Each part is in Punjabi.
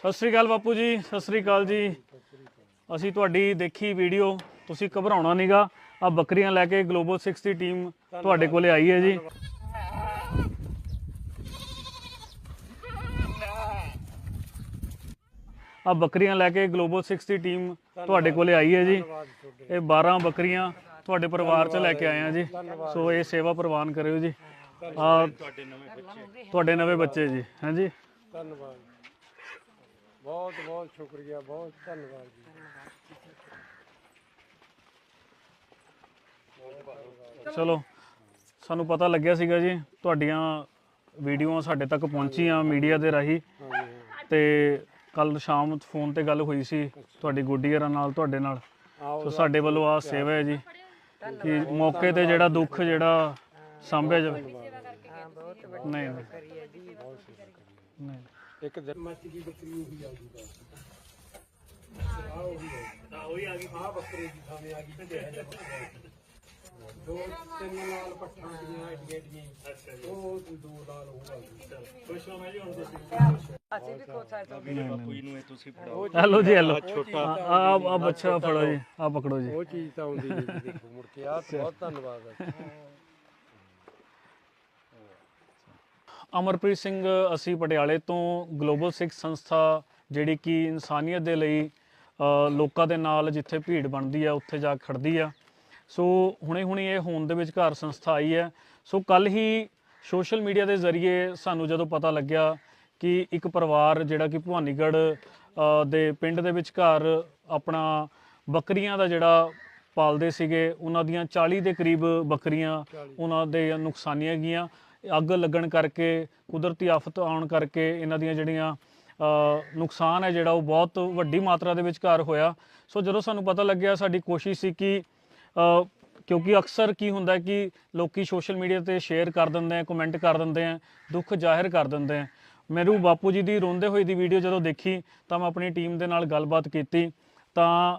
ਸਤਿ ਸ੍ਰੀ ਅਕਾਲ ਬਾਪੂ ਜੀ, ਸਤਿ ਸ੍ਰੀ ਅਕਾਲ ਜੀ। ਅਸੀਂ ਤੁਹਾਡੀ ਦੇਖੀ ਵੀਡੀਓ, ਤੁਸੀਂ ਘਬਰਾਉਣਾ ਨਹੀਂਗਾ ਆ ਬੱਕਰੀਆਂ ਲੈ ਕੇ ਗਲੋਬਲ 6 ਦੀ ਟੀਮ ਤੁਹਾਡੇ ਕੋਲੇ ਆਈ ਹੈ ਜੀ। ਆ ਬੱਕਰੀਆਂ ਲੈ ਕੇ ਗਲੋਬਲ 6 ਦੀ ਟੀਮ ਤੁਹਾਡੇ ਕੋਲੇ ਆਈ ਹੈ ਜੀ। ਇਹ 12 ਬੱਕਰੀਆਂ ਤੁਹਾਡੇ ਪਰਿਵਾਰ ਚ ਲੈ ਕੇ ਆਏ ਆ ਜੀ। ਸੋ ਇਹ ਸੇਵਾ ਪ੍ਰਵਾਨ ਕਰਿਓ ਜੀ। ਆ ਤੁਹਾਡੇ ਨਵੇਂ ਬੱਚੇ। ਜੀ ਹਾਂਜੀ ਧੰਨਵਾਦ। ਬਹੁਤ ਬਹੁਤ ਸ਼ੁਕਰੀਆ ਬਹੁਤ ਧੰਨਵਾਦ ਜੀ। ਚਲੋ ਸਾਨੂੰ ਪਤਾ ਲੱਗਿਆ ਸੀਗਾ ਜੀ ਤੁਹਾਡੀਆਂ ਵੀਡੀਓਆਂ ਸਾਡੇ ਤੱਕ ਪਹੁੰਚੀਆਂ ਮੀਡੀਆ ਦੇ ਰਾਹੀਂ। ਤੇ ਕੱਲ ਸ਼ਾਮ ਫੋਨ ਤੇ ਗੱਲ ਹੋਈ ਸੀ ਤੁਹਾਡੀ ਗੁੱਡੀਅਰਾਂ ਨਾਲ ਤੁਹਾਡੇ ਨਾਲ। ਸੋ ਸਾਡੇ ਵੱਲੋਂ ਆ ਸੇਵਾ ਹੈ ਜੀ ਕਿ ਮੌਕੇ ਤੇ ਜਿਹੜਾ ਦੁੱਖ ਜਿਹੜਾ ਸਾਂਭਿਆ ਜਾਵੇ। ਨਹੀਂ ਨਹੀਂ। ਇੱਕ ਦਿਨ। ਮੱਚ ਗਈ ਬੱਕਰੀ ਉਹ ਵੀ ਆ ਗਈ ਬਸ। ਆ ਉਹੀ ਆ ਗਈ। ਆ ਬੱਕਰੀ ਦੀ ਥਾਵੇਂ ਆ ਗਈ ਤੇ ਇਹ ਦੋ ਤਿੰਨ ਲਾਲ ਪੱਠਾਂ ਦੀਆਂ ਐਡੀਆਂ ਐਡੀਆਂ। ਅੱਛਾ ਜੀ। ਉਹ ਦੋ ਲਾਲ ਆ ਗਈ ਖੁਸ਼ ਹੋ ਮੈਂ ਜੀ ਹੁਣ ਤੁਸੀਂ? ਹੈਲੋ ਜੀ ਹੈਲੋ ਆ ਆ ਆ ਬੱਚਾ ਫੜੋ ਜੀ ਆ ਪਕੜੋ ਜੀ। ਉਹ ਚੀਜ਼ ਤਾਂ ਆਉਂਦੀ ਨਹੀਂ ਜੀ ਦੇਖੋ ਮੁੜ ਕੇ ਆ ਬਹੁਤ ਧੰਨਵਾਦ ਹੈ ਅਮਰਪ੍ਰੀਤ ਸਿੰਘ ਅਸੀਂ ਪਟਿਆਲੇ ਤੋਂ ਗਲੋਬਲ ਸਿੱਖ ਸੰਸਥਾ ਜਿਹੜੀ ਕਿ ਇਨਸਾਨੀਅਤ ਦੇ ਲਈ ਲੋਕਾਂ ਦੇ ਨਾਲ ਜਿੱਥੇ ਭੀੜ ਬਣਦੀ ਆ ਉੱਥੇ ਜਾ ਖੜਦੀ ਆ। ਸੋ ਹੁਣੇ ਹੁਣੇ ਇਹ ਹੋਂਦ ਦੇ ਵਿਚਕਾਰ ਸੰਸਥਾ ਆਈ ਹੈ। ਸੋ ਕੱਲ ਹੀ ਸੋਸ਼ਲ ਮੀਡੀਆ ਦੇ ਜ਼ਰੀਏ ਸਾਨੂੰ ਜਦੋਂ ਪਤਾ ਲੱਗਿਆ ਕਿ ਇੱਕ ਪਰਿਵਾਰ ਜਿਹੜਾ ਕਿ ਭਵਾਨੀਗੜ੍ਹ ਦੇ ਪਿੰਡ ਦੇ ਵਿਚਕਾਰ ਆਪਣਾ ਬੱਕਰੀਆਂ ਦਾ ਜਿਹੜਾ ਪਾਲਦੇ ਸੀਗੇ ਉਹਨਾਂ ਦੀਆਂ 40 ਦੇ ਕਰੀਬ ਬੱਕਰੀਆਂ ਉਹਨਾਂ ਦੇ ਨੁਕਸਾਨੀਆਂ ਗਈਆਂ। ਅੱਗ ਲੱਗਣ ਕਰਕੇ, ਕੁਦਰਤੀ ਆਫਤ ਆਉਣ ਕਰਕੇ ਇਹਨਾਂ ਦੀਆਂ ਜਿਹੜੀਆਂ ਨੁਕਸਾਨ ਹੈ ਜਿਹੜਾ ਉਹ ਬਹੁਤ ਵੱਡੀ ਮਾਤਰਾ ਦੇ ਵਿਚਕਾਰ ਹੋਇਆ। ਸੋ ਜਦੋਂ ਸਾਨੂੰ ਪਤਾ ਲੱਗਿਆ, ਸਾਡੀ ਕੋਸ਼ਿਸ਼ ਸੀ ਕਿ ਕਿਉਂਕਿ ਅਕਸਰ ਕੀ ਹੁੰਦਾ ਕਿ ਲੋਕੀ ਸੋਸ਼ਲ ਮੀਡੀਆ ਤੇ ਸ਼ੇਅਰ ਕਰ ਦਿੰਦੇ ਆ, ਕਮੈਂਟ ਕਰ ਦਿੰਦੇ ਆ, ਦੁੱਖ ਜ਼ਾਹਿਰ ਕਰ ਦਿੰਦੇ ਆ। ਮੈਨੂੰ ਬਾਪੂ ਜੀ ਦੀ ਰੋਂਦੇ ਹੋਏ ਦੀ ਵੀਡੀਓ ਜਦੋਂ ਦੇਖੀ, ਤਾਂ ਮੈਂ ਆਪਣੀ ਟੀਮ ਦੇ ਨਾਲ ਗੱਲਬਾਤ ਕੀਤੀ। ਤਾਂ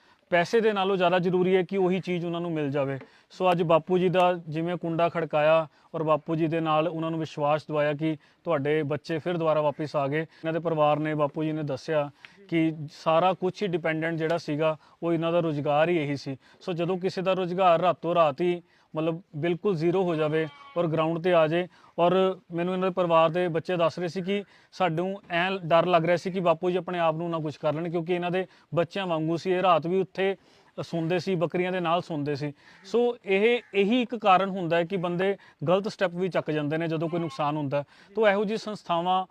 ਪੈਸੇ ਦੇ ਨਾਲੋਂ ਜ਼ਿਆਦਾ ਜ਼ਰੂਰੀ ਹੈ ਕਿ ਉਹੀ ਚੀਜ਼ ਉਹਨਾਂ ਨੂੰ ਮਿਲ ਜਾਵੇ। ਸੋ ਅੱਜ ਬਾਪੂ ਜੀ ਦਾ ਜਿਵੇਂ ਕੁੰਡਾ ਖੜਕਾਇਆ ਔਰ ਬਾਪੂ ਜੀ ਦੇ ਨਾਲ ਉਹਨਾਂ ਨੂੰ ਵਿਸ਼ਵਾਸ ਦਿਵਾਇਆ ਕਿ ਤੁਹਾਡੇ ਬੱਚੇ ਫਿਰ ਦੁਬਾਰਾ ਵਾਪਸ ਆ ਗਏ। ਇਹਨਾਂ ਦੇ ਪਰਿਵਾਰ ਨੇ ਬਾਪੂ ਜੀ ਨੇ ਦੱਸਿਆ ਕਿ ਸਾਰਾ ਕੁਝ ਹੀ ਡਿਪੈਂਡੈਂਟ ਜਿਹੜਾ ਸੀਗਾ, ਉਹ ਇਹਨਾਂ ਦਾ ਰੋਜ਼ਗਾਰ ਹੀ ਇਹੀ ਸੀ। ਸੋ ਜਦੋਂ ਕਿਸੇ ਦਾ ਰੋਜ਼ਗਾਰ ਰਾਤੋਂ ਰਾਤ ਹੀ ਮਤਲਬ ਬਿਲਕੁਲ ਜ਼ੀਰੋ ਹੋ ਜਾਵੇ ਔਰ ਗਰਾਊਂਡ ਤੇ ਆ ਜਾਏ, ਔਰ ਮੈਨੂੰ ਇਹਨਾਂ ਦੇ ਪਰਿਵਾਰ ਦੇ ਬੱਚੇ ਦੱਸ ਰਹੇ ਸੀ ਕਿ ਸਾਨੂੰ ਐ ਡਰ ਲੱਗ ਰਿਹਾ ਸੀ ਕਿ ਬਾਪੂ ਜੀ ਆਪਣੇ ਆਪ ਨੂੰ ਨਾ ਕੁਝ ਕਰ ਲੈਣ, ਕਿਉਂਕਿ ਇਹਨਾਂ ਦੇ ਬੱਚਿਆਂ ਵਾਂਗੂ ਸੀ। ਇਹ ਰਾਤ ਵੀ ਉੱਥੇ ਸੌਂਦੇ ਸੀ, ਬੱਕਰੀਆਂ ਦੇ ਨਾਲ ਸੌਂਦੇ ਸੀ। ਸੋ ਇਹ ਇਹੀ ਇੱਕ ਕਾਰਨ ਹੁੰਦਾ ਹੈ ਕਿ ਬੰਦੇ ਗਲਤ ਸਟੈਪ ਵੀ ਚੱਕ ਜਾਂਦੇ ਨੇ ਜਦੋਂ ਕੋਈ ਨੁਕਸਾਨ ਹੁੰਦਾ। ਤਾਂ ਇਹੋ ਜਿਹੀ ਸੰਸਥਾਵਾਂ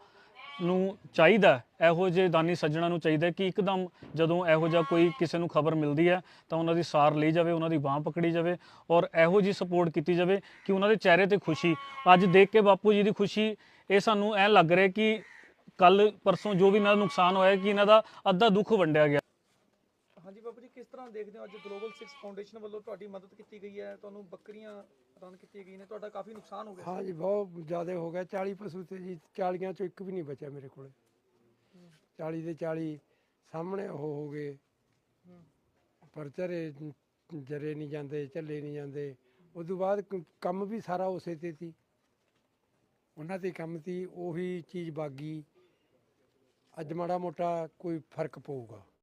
ਨੂੰ ਚਾਹੀਦਾ ਇਹੋ ਜਿਹੇ ਦਾਨੀ ਸੱਜਣਾ ਨੂੰ ਚਾਹੀਦਾ ਕਿ ਇੱਕਦਮ ਜਦੋਂ ਇਹੋ ਜਿਹਾ ਕੋਈ ਕਿਸੇ ਨੂੰ ਖਬਰ ਮਿਲਦੀ ਹੈ, ਤਾਂ ਉਹਨਾਂ ਦੀ ਸਾਰ ਲਈ ਜਾਵੇ, ਉਹਨਾਂ ਦੀ ਬਾਹ ਪਕੜੀ ਜਾਵੇ ਔਰ ਇਹੋ ਜਿਹੀ ਸਪੋਰਟ ਕੀਤੀ ਜਾਵੇ ਕਿ ਉਹਨਾਂ ਦੇ ਚਿਹਰੇ ਤੇ ਖੁਸ਼ੀ। ਅੱਜ ਦੇਖ ਕੇ ਬਾਪੂ ਜੀ ਦੀ ਖੁਸ਼ੀ, ਇਹ ਸਾਨੂੰ ਐ ਲੱਗ ਰਿਹਾ ਕਿ ਕੱਲ ਪਰਸੋਂ ਜੋ ਵੀ ਇਹਨਾਂ ਦਾ ਨੁਕਸਾਨ ਹੋਇਆ ਕਿ ਇਹਨਾਂ ਦਾ ਅੱਧਾ ਦੁੱਖ ਵੰਡਿਆ ਗਿਆ। ਹਾਂਜੀ ਬਾਬੂ ਜੀ, ਕਿਸ ਤਰ੍ਹਾਂ ਦੇਖਦੇ ਹੋ ਅੱਜ ਗਲੋਬਲ 6 ਫਾਊਂਡੇਸ਼ਨ ਵੱਲੋਂ ਤੁਹਾਡੀ ਮਦਦ ਕੀਤੀ ਗਈ ਹੈ? ਤੁਹਾਨੂੰ ਬੱਕਰੀਆਂ ਦਾਨ ਕੀਤੀਆਂ ਗਈਆਂ ਨੇ, ਤੁਹਾਡਾ ਕਾਫੀ ਨੁਕਸਾਨ ਹੋ ਗਿਆ ਹਾਂ ਬਹੁਤ ਜ਼ਿਆਦਾ ਹੋ ਗਿਆ। 40 ਪਸ਼ੂ ਤੇ ਜੀ 40 ਚੋਂ ਇੱਕ ਵੀ ਨਹੀਂ ਬਚਿਆ ਮੇਰੇ ਕੋਲੇ। 40 ਦੇ 40 ਸਾਹਮਣੇ ਉਹ ਹੋ ਗਏ। ਪਰ ਚਰੇ ਜਰੇ ਨਹੀਂ ਜਾਂਦੇ, ਝੱਲੇ ਨਹੀਂ ਜਾਂਦੇ। ਉਸ ਤੋਂ ਬਾਅਦ ਕੰਮ ਵੀ ਸਾਰਾ ਉਸੇ ਤੇ ਸੀ। ਉਹਨਾਂ ਤੇ ਕੰਮ ਸੀ, ਉਹੀ ਚੀਜ਼ ਬਾਗੀ। ਅੱਜ ਮਾੜਾ ਮੋਟਾ ਕੋਈ ਫ਼ਰਕ ਪਊਗਾ।